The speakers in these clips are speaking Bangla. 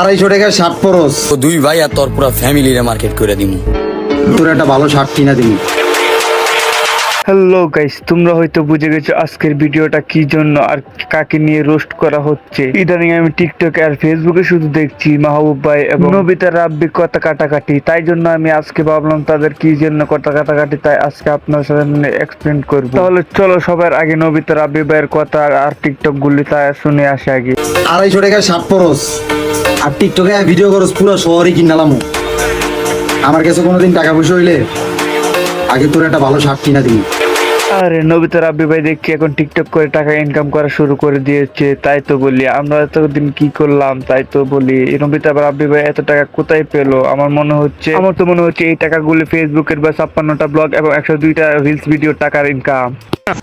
আড়াইশো টাকা শার্ট পরস তো দুই ভাই আর তোর পুরা ফ্যামিলিরে মার্কেট করে দিমু। তোর একটা ভালো শার্ট কিনা দিবি হ্যালো গাইস তোমরা হয়তো বুঝে গেছো আজকের ভিডিওটা কি জন্য আর কাকে নিয়ে রোস্ট করা হচ্ছে। ইদানিং আমি টিকটকে আর ফেসবুকে শুধু দেখছি মাহবুব ভাই এবং নবিতা রাব্বি কথা কাটাকাটি। তাই জন্য আমি আজকে ভাবলাম তাদের কি জন্য কথা কাটাকাটি তাই আজকে আপনার সাথে এক্সপ্লেন করব। তাহলে চলো সবার আগে নবিতা রাব্বি ভাইয়ের কথা আর- টিকটক গুলি তা শুনে আসে আগে। আড়াইশো টাকা শার্ট পরস আর টিকটকে ভিডিও করস পুরো শহরই কিনালাম আমার কাছে কোনোদিন টাকা পয়সা হইলে আগে তোর একটা ভালো শার্ট কিনা দিবি। আরে নবিতা রাব্বি ভাই দেখছি এখন টিকটক করে টাকা ইনকাম করা শুরু করে দিয়েছে তাই তো বলি আমরা এতদিন কি করলাম তাই তো বলি। এই নবিতা রাব্বি ভাই এত টাকা কোথায় পেল? আমার মনে হচ্ছে আমার তো মনে হচ্ছে এই টাকাগুলি ফেসবুকের বা ছাপ্পান্নটা ব্লগ এবং একশো দুইটা রিলস ভিডিও টাকার ইনকাম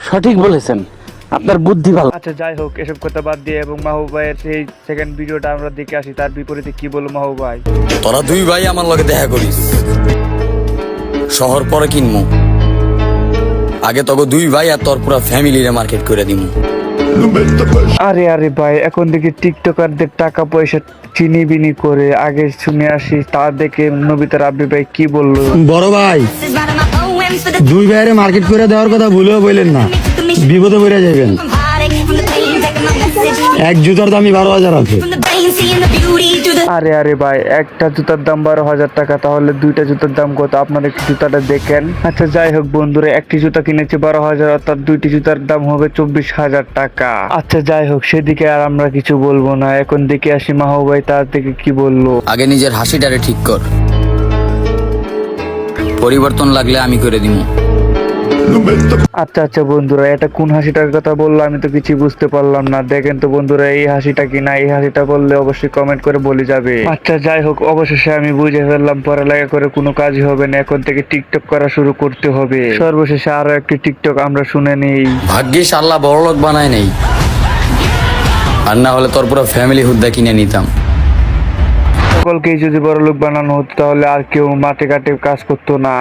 সঠিক বলেছেন। আপনার বুদ্ধি ভালো। আচ্ছা যাই হোক এসব কথা বাদ দিয়ে এবং মাহবুব ভাইয়ের সেই সেকেন্ড ভিডিওটা আমরা দেখে আসি তার বিপরীতে কি বলব মাহবুব ভাই? তোরা দুই ভাই আমার লগে দেখা করিস। শহর পরে কিনমু। আগে তোকে দুই ভাই আর তোর পুরা ফ্যামিলিরে মার্কেট করে দিমু। আরে আরে ভাই এখন দেখি টিকটকারদের টাকা পয়সা চিনি বিনি করে আগে শুনে আসি তা দেখে নবিতা রাব্বি ভাই কি বলল। বড় ভাই দুই ভাইয়ের মার্কেট করে দেওয়ার কথা ভুলেও বললেন না। বিপদে পড়ে যাবেন। এক জুতার দামই বারো হাজার আছে। আরে আরে ভাই একটা জুতার দাম বারো হাজার টাকা তাহলে দুইটা জুতার দাম কত? আপনারা একটু জুতাটা দেখেন। আচ্ছা যাই হোক বন্ধুরা একটি জুতা কিনেছে বারো হাজার অর্থাৎ দুইটি জুতার দাম হবে চব্বিশ হাজার টাকা। আচ্ছা যাই হোক সেদিকে আর আমরা কিছু বলব না। এখন দেখে আসি মাহু ভাই তার থেকে কি বলল? আগে নিজের হাসিটারে ঠিক কর। পরিবর্তন লাগলে আমি করে দিমু। আচ্ছা আচ্ছা বন্ধুরা এটা কোন হাসিটার কথা বলল আমি তো কিছু বুঝতে পারলাম না। দেখেন তো বন্ধুরা এই হাসিটা কি না এই হাসিটা বললে অবশ্যই কমেন্ট করে বলে যাবে। আচ্ছা যাই হোক অবশেষে আমি বুঝে ফেললাম পড়ালেখা করে কোনো কাজই হবে না এখন থেকে টিকটক করা শুরু করতে হবে। সর্বশেষে আরও একটি টিকটক আমরা শুনে নেই। ভাগ্যিস আল্লাহ বড়লোক বানায় নেই। আর না হলে তোর পুরো ফ্যামিলি হুদ্দা কিনে নিতাম। সকলকেই যদি বড় লোক বানানো হতো তাহলে আর কেউ মাঠে ঘাটে কাজ করতো না।